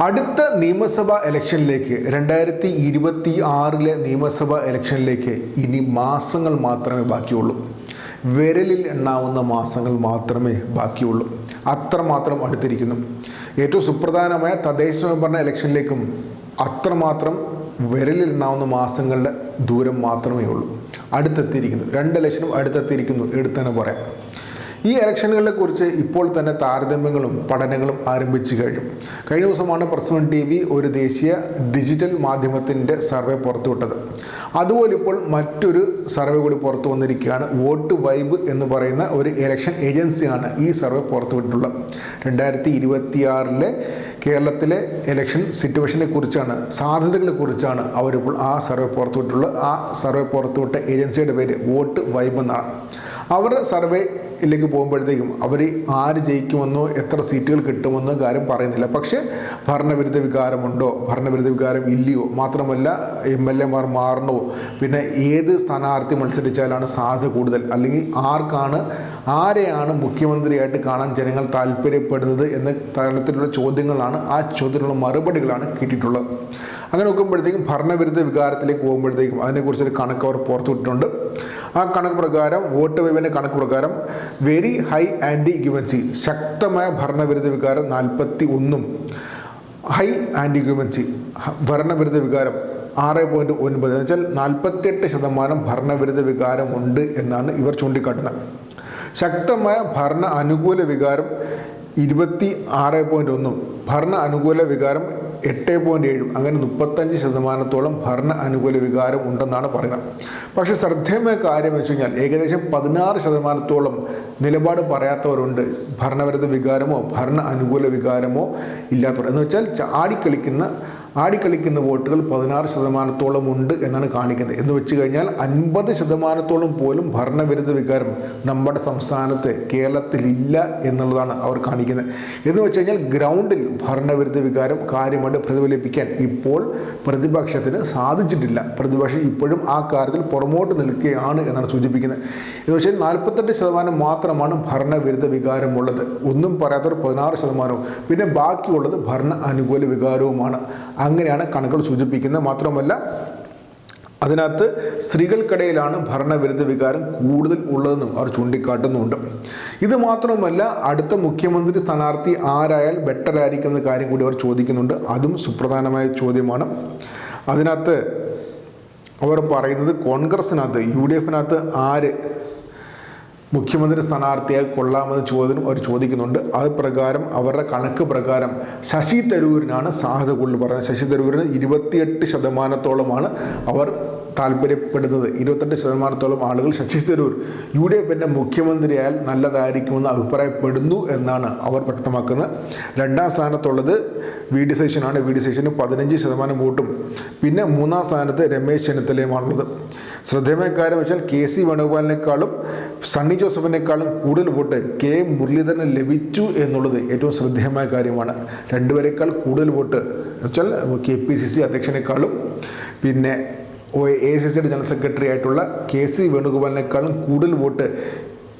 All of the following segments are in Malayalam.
അടുത്ത നിയമസഭാ ഇലക്ഷനിലേക്ക് രണ്ടായിരത്തി ഇരുപത്തി ആറിലെ നിയമസഭാ ഇലക്ഷനിലേക്ക് ഇനി മാസങ്ങൾ മാത്രമേ ബാക്കിയുള്ളൂ. വിരലിൽ എണ്ണാവുന്ന മാസങ്ങൾ മാത്രമേ ബാക്കിയുള്ളൂ. അത്രമാത്രം അടുത്തിരിക്കുന്നു. ഏറ്റവും സുപ്രധാനമായ തദ്ദേശ സ്വയംഭരണ ഇലക്ഷനിലേക്കും അത്രമാത്രം വിരലിൽ എണ്ണാവുന്ന മാസങ്ങളുടെ ദൂരം മാത്രമേ ഉള്ളൂ. അടുത്തെത്തിയിരിക്കുന്നു. രണ്ട് ഇലക്ഷനും അടുത്തെത്തിയിരിക്കുന്നു. എടുത്തെന്ന് പറയാം. ഈ ഇലക്ഷനുകളെ കുറിച്ച് ഇപ്പോൾ തന്നെ താരതമ്യങ്ങളും പഠനങ്ങളും ആരംഭിച്ചു കഴിഞ്ഞു. കഴിഞ്ഞ ദിവസമാണ് പ്രസ് വൺ ടി വി ഒരു ദേശീയ ഡിജിറ്റൽ മാധ്യമത്തിന്റെ സർവേ പുറത്തുവിട്ടത്. അതുപോലെ ഇപ്പോൾ മറ്റൊരു സർവേ കൂടി പുറത്തു വന്നിരിക്കുകയാണ്. വോട്ട് വൈബ് എന്ന് പറയുന്ന ഒരു ഇലക്ഷൻ ഏജൻസിയാണ് ഈ സർവേ പുറത്തുവിട്ടിട്ടുള്ളത്. രണ്ടായിരത്തി ഇരുപത്തിയാറിലെ കേരളത്തിലെ ഇലക്ഷൻ സിറ്റുവേഷനെ കുറിച്ചാണ് സാധ്യതകളെ കുറിച്ചാണ് അവരിപ്പോൾ ആ സർവേ പുറത്തുവിട്ടുള്ളത് ആ സർവേ പുറത്തുവിട്ട ഏജൻസിയുടെ പേര് വോട്ട് വൈബ് എന്നാണ്. അവർ സർവേയിലേക്ക് പോകുമ്പോഴത്തേക്കും അവർ ആര് ജയിക്കുമെന്നോ എത്ര സീറ്റുകൾ കിട്ടുമെന്നോ കാര്യം പറയുന്നില്ല. പക്ഷേ ഭരണവിരുദ്ധ വികാരമുണ്ടോ? ഭരണവിരുദ്ധ വികാരം ഇല്ലയോ? മാത്രമല്ല എം എൽ എമാർ മാറണോ? പിന്നെ ഏത് സ്ഥാനാർത്ഥി മത്സരിച്ചാലാണ് സാധ്യത കൂടുതൽ? അല്ലെങ്കിൽ ആർക്കാണ് ആരെയാണ് മുഖ്യമന്ത്രിയായിട്ട് കാണാൻ ജനങ്ങൾ താല്പര്യപ്പെടുന്നത് എന്ന തരത്തിലുള്ള ചോദ്യങ്ങളാണ് ആ ചോദ്യത്തിനുള്ള മറുപടികളാണ് കിട്ടിയിട്ടുള്ളത്. അങ്ങനെ നോക്കുമ്പോഴത്തേക്കും ഭരണവിരുദ്ധ വികാരത്തിലേക്ക് പോകുമ്പോഴത്തേക്കും അതിനെക്കുറിച്ചൊരു കണക്ക് അവർ പുറത്തുവിട്ടിട്ടുണ്ട് ആ കണക്ക് പ്രകാരം വോട്ട് വൈവിന്റെ കണക്ക് പ്രകാരം വെരി ഹൈ ആന്റി ഇക്യുമൻസി ശക്തമായ ഭരണവിരുദ്ധ വികാരം നാൽപ്പത്തി ഒന്നും ഹൈ ആന്റി ഇക്യുമൻസി ഭരണവിരുദ്ധ വികാരം ആറ് പോയിന്റ് ഒൻപത്. എന്ന് വെച്ചാൽ നാൽപ്പത്തിയെട്ട് ശതമാനം ഭരണവിരുദ്ധ വികാരം ഉണ്ട് എന്നാണ് ഇവർ ചൂണ്ടിക്കാട്ടുന്നത്. ശക്തമായ ഭരണ അനുകൂല വികാരം ഇരുപത്തി ആറ് പോയിന്റ് ഒന്നും. ഭരണ അനുകൂല വികാരം എട്ട് പോയിന്റ് ഏഴും അങ്ങനെ മുപ്പത്തഞ്ച് ശതമാനത്തോളം ഭരണ അനുകൂല വികാരം ഉണ്ടെന്നാണ് പറയുന്നത് പക്ഷേ ശ്രദ്ധേയമായ കാര്യം വെച്ച് കഴിഞ്ഞാൽ ഏകദേശം പതിനാറ് ശതമാനത്തോളം നിലപാട് പറയാത്തവരുണ്ട് ഭരണവിരുദ്ധ വികാരമോ ഭരണ അനുകൂല വികാരമോ ഇല്ലാത്തവർ. എന്ന് വെച്ചാൽ ആടിക്കളിക്കുന്ന ആടിക്കളിക്കുന്ന വോട്ടുകൾ പതിനാറ് ശതമാനത്തോളം ഉണ്ട് എന്നാണ് കാണിക്കുന്നത്. എന്ന് വെച്ച് കഴിഞ്ഞാൽ അൻപത് ശതമാനത്തോളം പോലും ഭരണവിരുദ്ധ വികാരം നമ്മുടെ സംസ്ഥാനത്ത് കേരളത്തിലില്ല എന്നുള്ളതാണ് അവർ കാണിക്കുന്നത്. എന്ന് വെച്ച് കഴിഞ്ഞാൽ ഗ്രൗണ്ടിൽ ഭരണവിരുദ്ധ വികാരം കാര്യമായിട്ട് പ്രതിഫലിപ്പിക്കാൻ ഇപ്പോൾ പ്രതിപക്ഷത്തിന് സാധിച്ചിട്ടില്ല. പ്രതിപക്ഷം ഇപ്പോഴും ആ കാര്യത്തിൽ പുറമോട്ട് നിൽക്കുകയാണ് എന്നാണ് സൂചിപ്പിക്കുന്നത്. എന്ന് വെച്ചാൽ നാൽപ്പത്തെട്ട് ശതമാനം മാത്രമാണ് ഭരണവിരുദ്ധ വികാരമുള്ളത്. ഒന്നും പറയാത്തവർ പതിനാറ് ശതമാനവും. പിന്നെ ബാക്കിയുള്ളത് ഭരണ അനുകൂല വികാരവുമാണ്. അങ്ങനെയാണ് കണക്കുകൾ സൂചിപ്പിക്കുന്നത്. മാത്രമല്ല അതിനകത്ത് സ്ത്രീകൾക്കിടയിലാണ് ഭരണവിരുദ്ധ വികാരം കൂടുതൽ ഉള്ളതെന്നും അവർ ചൂണ്ടിക്കാട്ടുന്നുണ്ട്. ഇത് മാത്രമല്ല അടുത്ത മുഖ്യമന്ത്രി സ്ഥാനാർത്ഥി ആരായാൽ ബെറ്റർ ആയിരിക്കും എന്ന കാര്യം കൂടി അവർ ചോദിക്കുന്നുണ്ട്. അതും സുപ്രധാനമായ ചോദ്യമാണ്. അതിനകത്ത് അവർ പറയുന്നത് കോൺഗ്രസിനകത്ത് യു ഡി എഫിനകത്ത് ആര് മുഖ്യമന്ത്രി സ്ഥാനാർത്ഥിയെ കൊള്ളാമെന്ന് ചോദ്യം അവർ ചോദിക്കുന്നുണ്ട്. അത് പ്രകാരം അവരുടെ കണക്ക് പ്രകാരം ശശി തരൂരിനാണ് സാധ്യത കൂടുതൽ പറയുന്നത് ശശി തരൂരിന് ഇരുപത്തിയെട്ട് ശതമാനത്തോളമാണ് അവർ താല്പര്യപ്പെടുന്നത്. ഇരുപത്തെട്ട് ശതമാനത്തോളം ആളുകൾ ശശി തരൂർ യു ഡി എഫിന്റെ മുഖ്യമന്ത്രിയായാൽ നല്ലതായിരിക്കുമെന്ന് അഭിപ്രായപ്പെടുന്നു എന്നാണ് അവർ വ്യക്തമാക്കുന്നത്. രണ്ടാം സ്ഥാനത്തുള്ളത് വി ഡി സേഷനാണ് വി ഡി സേഷന് പതിനഞ്ച് ശതമാനം വോട്ടും. പിന്നെ മൂന്നാം സ്ഥാനത്ത് രമേശ് ചെന്നിത്തലയുമാണുള്ളത്. ശ്രദ്ധേയമായ കാര്യം വെച്ചാൽ കെ സി വേണുഗോപാലിനേക്കാളും സണ്ണി ജോസഫിനേക്കാളും കൂടുതൽ വോട്ട് കെ മുരളീധരന് ലഭിച്ചു എന്നുള്ളത് ഏറ്റവും ശ്രദ്ധേയമായ കാര്യമാണ്. രണ്ടുപേരെക്കാൾ കൂടുതൽ വോട്ട് വെച്ചാൽ കെ പി സി സി അധ്യക്ഷനേക്കാളും. പിന്നെ എ സി സിയുടെ ജനറൽ സെക്രട്ടറി ആയിട്ടുള്ള കെ സി വേണുഗോപാലിനേക്കാളും കൂടുതൽ വോട്ട്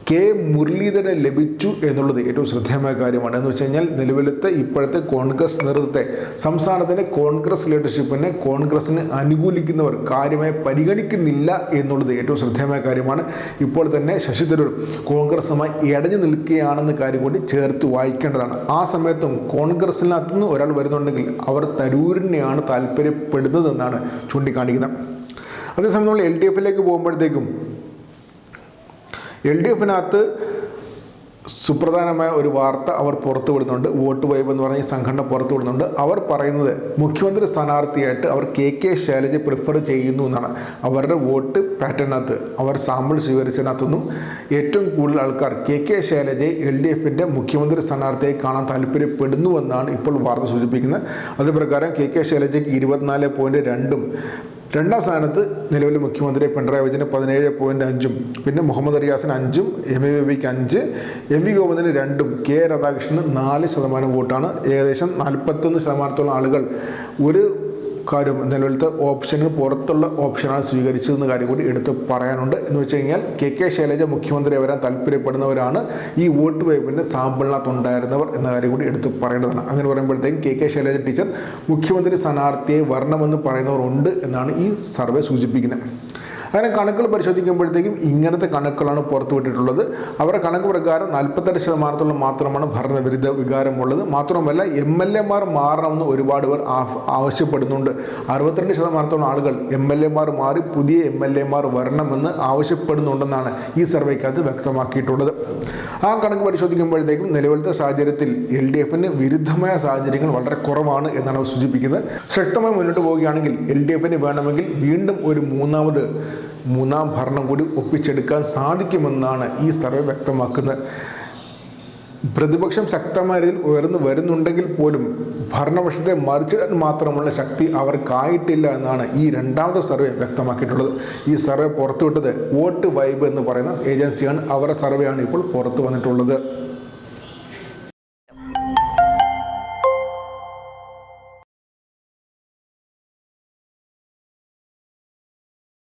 കെ മുരളീധരന് ലഭിച്ചു എന്നുള്ളത് ഏറ്റവും ശ്രദ്ധേയമായ കാര്യമാണ്. എന്ന് വെച്ച് കഴിഞ്ഞാൽ നിലവിലത്തെ ഇപ്പോഴത്തെ കോൺഗ്രസ് നേതൃത്വത്തെ സംസ്ഥാനത്തിന്റെ കോൺഗ്രസ് ലീഡർഷിപ്പിനെ കോൺഗ്രസിന് അനുകൂലിക്കുന്നവർ കാര്യമായി പരിഗണിക്കുന്നില്ല എന്നുള്ളത് ഏറ്റവും ശ്രദ്ധേയമായ കാര്യമാണ്. ഇപ്പോൾ തന്നെ ശശി തരൂർ കോൺഗ്രസുമായി ഇടഞ്ഞു നിൽക്കുകയാണെന്ന കാര്യം കൂടി ചേർത്ത് വായിക്കേണ്ടതാണ്. ആ സമയത്തും കോൺഗ്രസിനകത്തുനിന്ന് ഒരാൾ വരുന്നുണ്ടെങ്കിൽ അവർ തരൂരിനെയാണ് താല്പര്യപ്പെടുന്നതെന്നാണ് ചൂണ്ടിക്കാണിക്കുന്നത്. അതേസമയം നമ്മൾ എൽ ഡി എഫിലേക്ക് പോകുമ്പോഴത്തേക്കും എൽ ഡി എഫിനകത്ത് സുപ്രധാനമായ ഒരു വാർത്ത അവർ പുറത്തു വിടുന്നുണ്ട് വോട്ട് വൈബ് എന്ന് പറഞ്ഞ സംഘടന പുറത്തു വിടുന്നുണ്ട് അവർ പറയുന്നത് മുഖ്യമന്ത്രി സ്ഥാനാർത്ഥിയായിട്ട് അവർ കെ കെ ശൈലജ പ്രിഫർ ചെയ്യുന്നു എന്നാണ്. അവരുടെ വോട്ട് പാറ്റേണിനകത്ത് അവർ സാമ്പിൾ സ്വീകരിച്ചതിനകത്തൊന്നും ഏറ്റവും കൂടുതൽ ആൾക്കാർ കെ കെ ശൈലജയെ എൽ ഡി എഫിന്റെ മുഖ്യമന്ത്രി സ്ഥാനാർത്ഥിയായി കാണാൻ താല്പര്യപ്പെടുന്നുവെന്നാണ് ഇപ്പോൾ വാർത്ത സൂചിപ്പിക്കുന്നത്. അത് പ്രകാരം കെ കെ ശൈലജയ്ക്ക് ഇരുപത്തിനാല് പോയിന്റ് രണ്ടും രണ്ടാം സ്ഥാനത്ത് നിലവിലെ മുഖ്യമന്ത്രി പിണറായി വിജയന് പതിനേഴ് പോയിന്റ് അഞ്ചും പിന്നെ മുഹമ്മദ് റിയാസിന് അഞ്ചും എം എ ബിക്ക് അഞ്ച് എം വി ഗോവിന്ദന് രണ്ടും കെ രാധാകൃഷ്ണന് നാല് ശതമാനം വോട്ടാണ്. ഏകദേശം നാൽപ്പത്തൊന്ന് ശതമാനത്തോളം ആളുകൾ ഒരു കാര്യം നിലവിലത്തെ ഓപ്ഷന് പുറത്തുള്ള ഓപ്ഷനാണ് സ്വീകരിച്ചതെന്ന കാര്യം കൂടി എടുത്ത് പറയാനുണ്ട്. എന്ന് വെച്ച് കഴിഞ്ഞാൽ കെ കെ ശൈലജ മുഖ്യമന്ത്രി വരാൻ താല്പര്യപ്പെടുന്നവരാണ് ഈ വോട്ട് വൈപ്പിന്റെ സാമ്പിളിനകത്തുണ്ടായിരുന്നവർ എന്ന കാര്യം കൂടി എടുത്ത് പറയേണ്ടതാണ്. അങ്ങനെ പറയുമ്പോഴത്തേക്കും കെ കെ ശൈലജ ടീച്ചർ മുഖ്യമന്ത്രി സ്ഥാനാർത്ഥിയെ വരണമെന്ന് പറയുന്നവർ ഉണ്ട് എന്നാണ് ഈ സർവേ സൂചിപ്പിക്കുന്നത്. അങ്ങനെ കണക്കുകൾ പരിശോധിക്കുമ്പോഴത്തേക്കും ഇങ്ങനത്തെ കണക്കുകളാണ് പുറത്തുവിട്ടിട്ടുള്ളത് അവരുടെ കണക്ക് പ്രകാരം നാൽപ്പത്തെട്ട് ശതമാനത്തോളം മാത്രമാണ് ഭരണവിരുദ്ധ വികാരമുള്ളത്. മാത്രമല്ല എം എൽ എമാർ മാറണമെന്ന് ഒരുപാട് പേർ ആവശ്യപ്പെടുന്നുണ്ട്. അറുപത്തിരണ്ട് ശതമാനത്തോളം ആളുകൾ എം എൽ എമാർ മാറി പുതിയ എം എൽ എമാർ വരണമെന്ന് ആവശ്യപ്പെടുന്നുണ്ടെന്നാണ് ഈ സർവേക്കകത്ത് വ്യക്തമാക്കിയിട്ടുള്ളത്. ആ കണക്ക് പരിശോധിക്കുമ്പോഴത്തേക്കും നിലവിലത്തെ സാഹചര്യത്തിൽ എൽ ഡി എഫിന് വിരുദ്ധമായ സാഹചര്യങ്ങൾ വളരെ കുറവാണ് എന്നാണ് സൂചിപ്പിക്കുന്നത്. ശക്തമായി മുന്നോട്ട് പോവുകയാണെങ്കിൽ എൽ ഡി എഫിന് വേണമെങ്കിൽ വീണ്ടും ഒരു മൂന്നാമത് മൂന്നാം ഭരണം കൂടി ഒപ്പിച്ചെടുക്കാൻ സാധിക്കുമെന്നാണ് ഈ സർവേ വ്യക്തമാക്കുന്നത്. പ്രതിപക്ഷം ശക്തമായ രീതിയിൽ ഉയർന്നു വരുന്നുണ്ടെങ്കിൽ പോലും ഭരണപക്ഷത്തെ മറിച്ചിടാൻ മാത്രമുള്ള ശക്തി അവർക്കായിട്ടില്ല എന്നാണ് ഈ രണ്ടാമത്തെ സർവേ വ്യക്തമാക്കിയിട്ടുള്ളത്. ഈ സർവേ പുറത്തുവിട്ടത് വോട്ട് വൈബ് എന്ന് പറയുന്ന ഏജൻസിയാണ്. അവരുടെ സർവേയാണ് ഇപ്പോൾ പുറത്തു വന്നിട്ടുള്ളത്